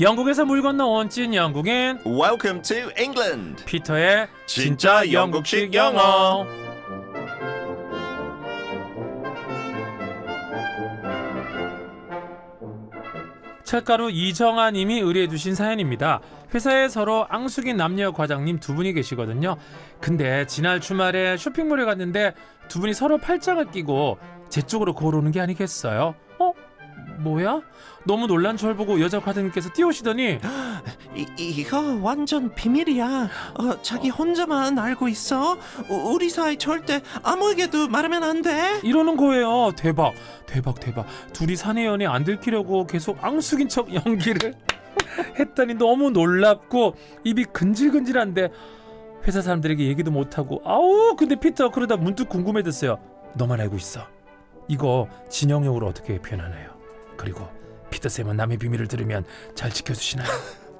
영국에서 물 건너 온 찐 영국인 Welcome to England. 피터의 진짜 영국식 영어. 철가루 이정아 님이 의뢰해 주신 사연입니다. 회사에 서로 앙숙인 남녀 과장님 두 분이 계시거든요. 근데 지난 주말에 쇼핑몰에 갔는데 두 분이 서로 팔짱을 끼고 제 쪽으로 걸어오는 게 아니겠어요? 어? 뭐야? 너무 놀란 절 보고 여자 과장님께서 뛰어오시더니 이, 이거 완전 비밀이야. 어, 자기 혼자만 알고 있어. 우- 우리 사이 절대 아무에게도 말하면 안 돼. 이러는 거예요. 대박, 대박, 대박. 둘이 사내 연애 안 들키려고 계속 앙숙인 척 연기를 했더니 너무 놀랍고 입이 근질근질한데 회사 사람들에게 얘기도 못 하고 아우 근데 피터 그러다 문득 궁금해졌어요. 너만 알고 있어. 이거 진영용으로 어떻게 표현하나요? 그리고 피터 쌤은 남의 비밀을 들으면 잘 지켜주시나요?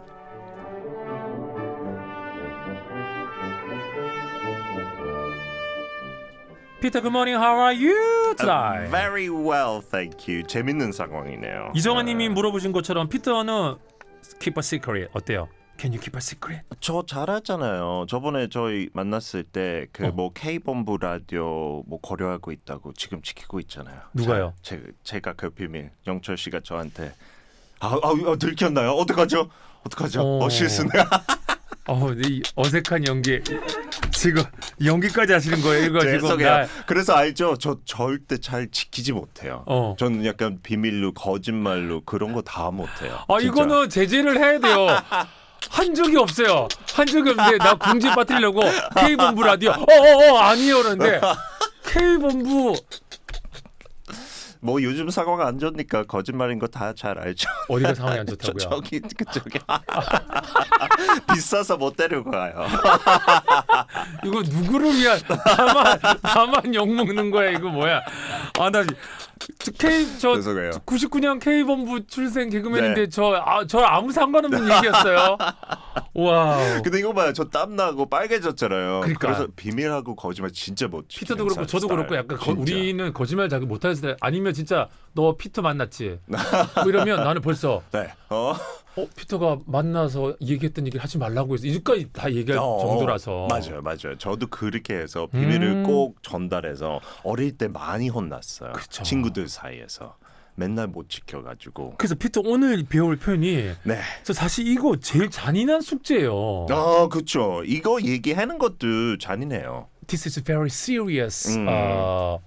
피터 굿모닝 how are you today? Very well, thank you. 재밌는 상황이네요. 이정아님이 어, 물어보신 것처럼 피터는 keep a secret 어때요? Can you keep a secret? 저 잘하잖아요. 저번에 저희 만났을 때 그 어. 뭐 K 본부 라디오 뭐 고려하고 있다고 지금 지키고 있잖아요. 누가요? 자, 제, 제가 그 비밀 영철 씨가 저한테 아, 아, 아 들켰나요? 어떡하죠? 어떡하죠? 어. 어, 실수네. 어, 이 어색한 연기 지금 연기까지 하시는 거예요? 이거 지금. 나- 그래서 알죠? 저 절대 잘 지키지 못해요. 어. 저는 약간 비밀로 거짓말로 그런 거 다 못해요. 아 진짜. 이거는 제재를 해야 돼요. 한 적이 없어요. 한 적이 없는데 나 궁지 빠뜨리려고 K 본부 라디오 어어어 아니에요 그러는데 K 본부 뭐 요즘 상황 안 좋으니까 거짓말인 거 다 잘 알죠. 어디가 상황이 안 저, 좋다고요? 저기 그쪽에 비싸서 못 데려가요. 이거 누구를 위한 나만 나만 욕 먹는 거야 이거 뭐야? 아나 K 저 죄송해요. 99년 K 본부 출생 개그맨인데 네. 저아저 아무 상관없는 얘기였어요. 와. 근데 이거 봐요. 저 땀 나고 빨개졌잖아요. 그러니까. 래서 비밀하고 거짓말 진짜 못. 피터도 그렇고 저도 스타일. 그렇고 약간 거. 우리는 거짓말 자기 못하는 스타일 아니면 진짜 너 피터 만났지 뭐 이러면 나는 벌써 네. 어. 어 피터가 만나서 얘기했던 얘기를 하지 말라고 해서 이제까지 다 얘기할 어, 정도라서 맞아요, 맞아요. 저도 그렇게 해서 비밀을 음. 꼭 전달해서 어릴 때 많이 혼났어요. 그쵸. 친구들 사이에서 맨날 못 지켜가지고. 그래서 피터 오늘 배울 표현이 네. 저 사실 이거 제일 잔인한 숙제예요. 아, 그렇죠. 이거 얘기하는 것도 잔인해요. This is very serious. 음. 어,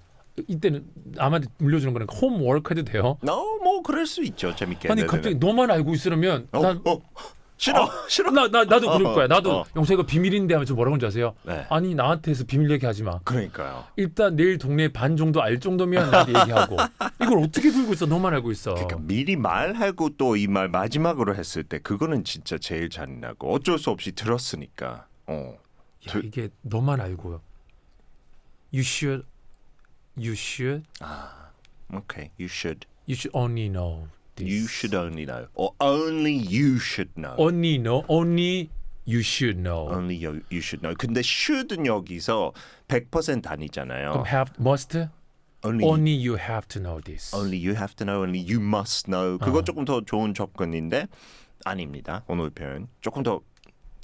이때는 아마도 물려주는 거는 홈워크 해도 돼요. 어, 뭐 그럴 수 있죠. 재밌게. 아니 네네네. 갑자기 너만 알고 있으면 어, 난 어, 싫어, 싫어. 나, 나, 나도 그럴 어, 거야. 나도 어. 영사 이거 비밀인데 하면 좀 뭐라고 하는지 아세요? 네. 아니 나한테 해서 비밀 얘기하지 마. 그러니까요. 일단 내일 동네 반 정도 알 정도면 나한테 얘기하고 이걸 어떻게 들고 있어? 너만 알고 있어. 그러니까 미리 말하고 또 이 말 마지막으로 했을 때 그거는 진짜 제일 잔인하고 어쩔 수 없이 들었으니까. 어. 야, 들- 이게 너만 알고요. You should, you should, Okay, you should. you should only know this. You should only know, or only you should know. only know, only you should know. Only you, you should know. 근데 should은 여기서 100% 아니잖아요. 그럼 have, must, Only, only you have to know this. only you have to know, only you must know. 그거 어. 조금 더 좋은 접근인데 아닙니다. 오늘 표현 조금 더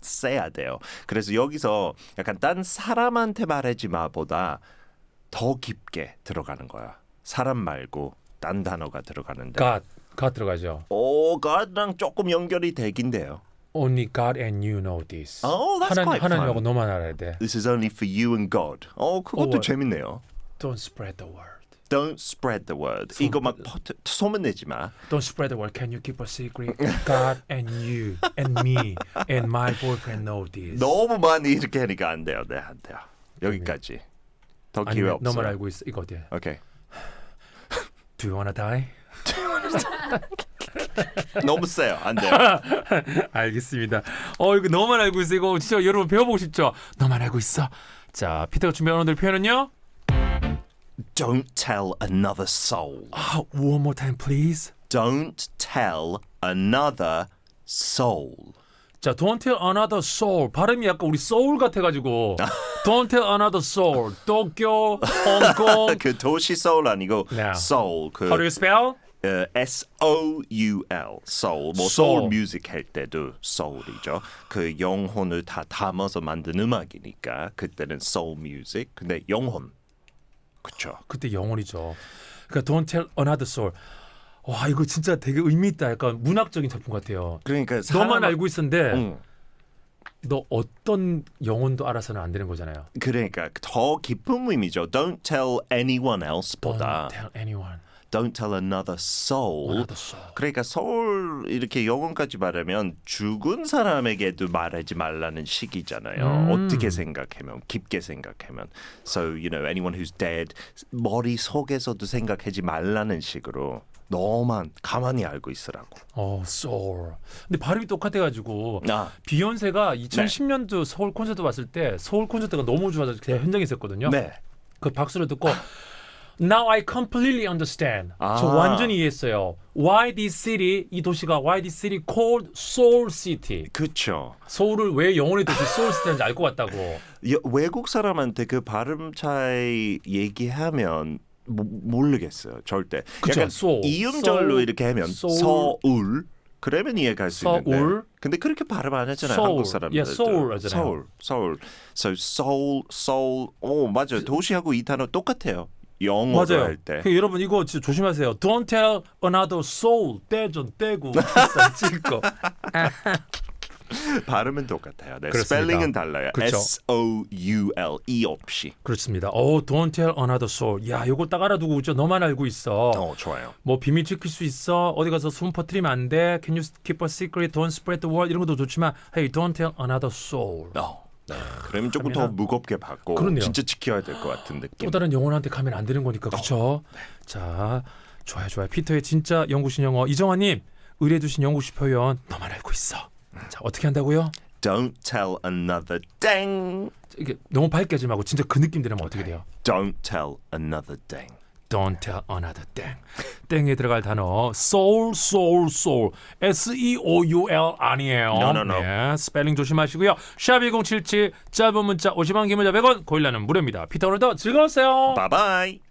세야 돼요. 그래서 여기서 약간 딴 사람한테 말하지 마보다 더 깊게 들어가는 거야. 사람 말고 딴 단어가 들어가는데. God, God 들어가죠. 오, God랑 조금 연결이 되긴 돼요. Only God and you know this. Oh, that's 하나님, quite 하나님하고 fun. 너만 알아야 돼. This is only for you and God. 어, 그것도 어, 재밌네요. Don't spread the word. Don't spread the word. 이거 막 퍼트, 소문 내지 마. Don't spread the word. Can you keep a secret? God and you and me and my boyfriend know this. 너무 많이 이렇게 하니까 안 돼요. 네, 안 돼요. 여기까지. 더 기회 없어요. 너만 알고 있어. 이거 어때? 오케이. Do you wanna die? 너무 세요. 안 돼요. 알겠습니다. 어 이거 너만 알고 있어. 이거 진짜 여러분 배워보고 싶죠? 너만 알고 있어. 자 피터가 준비한 오늘 표현은요. Don't tell another soul. 아, one more time please. Don't tell another soul. 자, don't tell another soul. 발음이 약간 우리 soul 같아가지고. don't tell another soul. 도쿄, 홍콩. 그 도시 소울 아니고 네. soul 그 How do you spell? 어, S O U L soul 뭐 Soul. 뮤직 할 때도 soul이죠. 그 영혼을 다 담아서 만든 음악이니까 그때는 soul music. 근데 영혼 그렇죠. 그때 영혼이죠. 그러니까 don't tell another soul. 와, 이거 진짜 되게 의미 있다. 약간 문학적인 작품 같아요. 그러니까 너만 사람- 알고 있었는데 응. 너 어떤 영혼도 알아서는 안 되는 거잖아요. 그러니까 더 깊은 의미죠. Don't tell anyone else보다 Don't tell anyone Don't tell another soul. another soul. 그러니까 soul 이렇게 영혼까지 말하면 죽은 사람에게도 말하지 말라는 식이잖아요. 음. 어떻게 생각하면 깊게 생각하면. So you know anyone who's dead 머리 속에서도 생각하지 말라는 식으로 너만 가만히 알고 있으라고. 어, soul. 근데 발음이 똑같아가지고 아, 비욘세가 2010년도 서울 콘서트 왔을 때 서울 콘서트가 너무 좋아서 제가 현장에 있었거든요. 네. 그 박수를 듣고 Now I completely understand. 저 아. 완전히 이해했어요. Why this city 이 도시가 Why this city called Soul City. 그렇죠. 서울을 왜 영혼의 도시 Soul City인지 알 것 같다고. 외국 사람한테 그 발음 차이 얘기하면 모, 모르겠어요. 절대. 그쵸, 약간 soul. 이음절로 soul, 이렇게 하면 soul. 서울 그러면 이해갈 수 있는데. 서울. 근데 그렇게 발음 안 하잖아요. soul. 한국 사람들. 예, soul 하잖아요. 서울. 서울. So soul, soul. 오, 맞아요. 도시하고 이 단어 똑같아요. 영어로 맞아요. 할 때. 그 여러분 이거 진짜 조심하세요. Don't tell another soul. 떼전 떼고 비싼 찍고. 발음은 똑같아요. 네, 그렇습니다. 스펠링은 달라요. 그쵸. S O U L E 없이. 그렇습니다. 어, don't tell another soul. 야, 요거 딱 알아두고 있죠. 너만 알고 있어. 어, 좋아요. 뭐 비밀 지킬 수 있어. 어디 가서 소문 퍼뜨리면 안 돼. Can you keep a secret? Don't spread the word. 이런 것도 좋지만 hey, don't tell another soul. 어. 네. 그러면 조금 더 무겁게 받고 그렇네요. 진짜 지켜야 될 것 같은 느낌. 또 다른 영혼한테 가면 안 되는 거니까 그렇죠. 자, 좋아요, 좋아요. 피터의 진짜 영구신 영어 이정환님 의뢰해 주신 영구시 표현 너만 알고 있어. 자, 어떻게 한다고요? Don't tell another dang. 이게 너무 밝게 하지 말고 진짜 그 느낌 들으면 어떻게 돼요? Don't tell another dang. Don't tell another thing. 땡에 들어갈 단어 soul, soul, soul. S E O U L 아니에요. No, no, no. 네, 스펠링 조심하시고요. 샵1077 짧은 문자 50원 긴 문자 100원 고일라는 무료입니다. 피터 오늘도 즐거웠어요. Bye bye.